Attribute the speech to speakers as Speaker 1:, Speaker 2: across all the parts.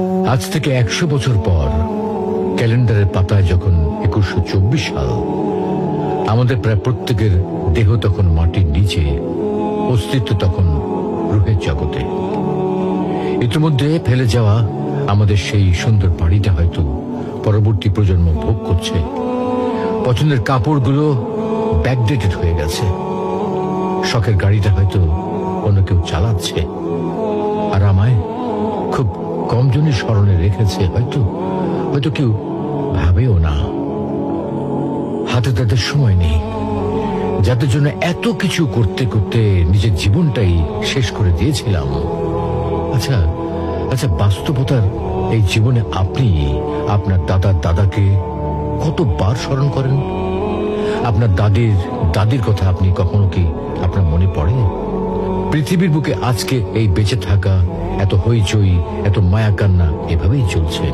Speaker 1: আজ থেকে একশো বছর পর ক্যালেন্ডারের পাতায় যখন একুশশো চব্বিশ সাল, আমাদের প্রায় প্রত্যেকের দেহ তখন মাটির নিচে, অস্তিত্ব তখন রুহের জগতে। ইতিমধ্যে ফেলে যাওয়া আমাদের সেই সুন্দর বাড়িটা হয়তো পরবর্তী প্রজন্ম ভোগ করছে। পছন্দের কাপড়গুলো ব্যাকডেটেড হয়ে গেছে। শখের গাড়িটা হয়তো অন্য কেউ চালাচ্ছে। কম জনই স্মরণে রেখেছে, হয়তো হয়তো কেউ ভাবেও না। হাতে তাদের সময় নেই। যাদের জন্য এত কিছু করতে করতে নিজের জীবনটাই শেষ করে দিয়েছিলাম। আচ্ছা আচ্ছা বাস্তবতার এই জীবনে আপনি, আপনার দাদার দাদাকে কতবার স্মরণ করেন? আপনার দাদির দাদির কথা আপনি কখনো কি আপনার মনে পড়ে? পৃথিবীর বুকে আজকে এই বেঁচে থাকা, এত হইচই, এত মায়া কান্না এভাবেই চলছে।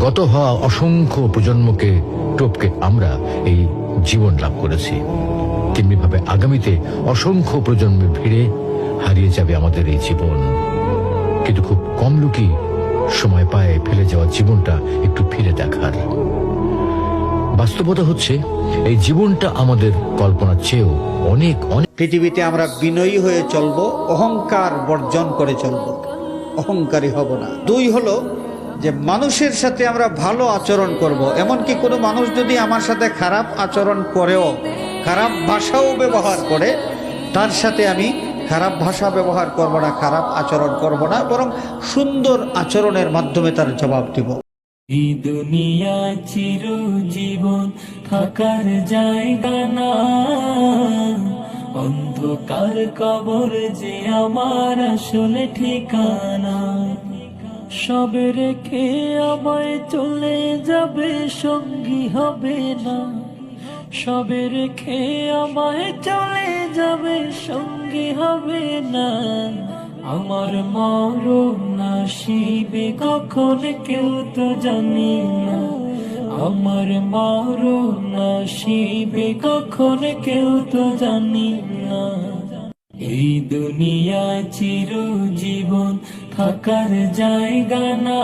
Speaker 1: গত হওয়া অসংখ্য প্রজন্মকে, টপকে আমরা এই জীবন লাভ করেছি। তেমনি ভাবে আগামীতে অসংখ্য প্রজন্মের ভিড়ে হারিয়ে যাবে আমাদের এই জীবন। কিন্তু খুব কম লোকই সময় পায় ফেলে যাওয়া জীবনটা একটু ফিরে দেখার। বাস্তবতা হচ্ছে, এই জীবনটা আমাদের কল্পনার চেয়েও অনেক অনেক
Speaker 2: পৃথিবীতে আমরা বিনয়ী হয়ে চলবো, অহংকার বর্জন করে চলবো। অহংকারী হব না। দুই হলো যে মানুষের সাথে আমরা ভালো আচরণ করব। এমনকি কোনো মানুষ যদি আমার সাথে খারাপ আচরণ করেও, খারাপ ভাষাও ব্যবহার করে, তার সাথে আমি খারাপ ভাষা ব্যবহার করব না, খারাপ আচরণ করব না, বরং সুন্দর আচরণের মাধ্যমে তার জবাব দিব।
Speaker 3: থাকার জায়গা না। অন্ধকার কবর যে আমার আসলে ঠিকানা। সব রেখে আমায় চলে যাবে, সঙ্গী হবে না। সব রেখে আমায় চলে যাবে, সঙ্গী হবে না। আমার মরণ নাসিবে কখন কেউ তো জানি না। আমার মার নাসিবে কখন কেউ তো জানি না। এই দুনিয়া চির জীবন থাকার জায়গা না।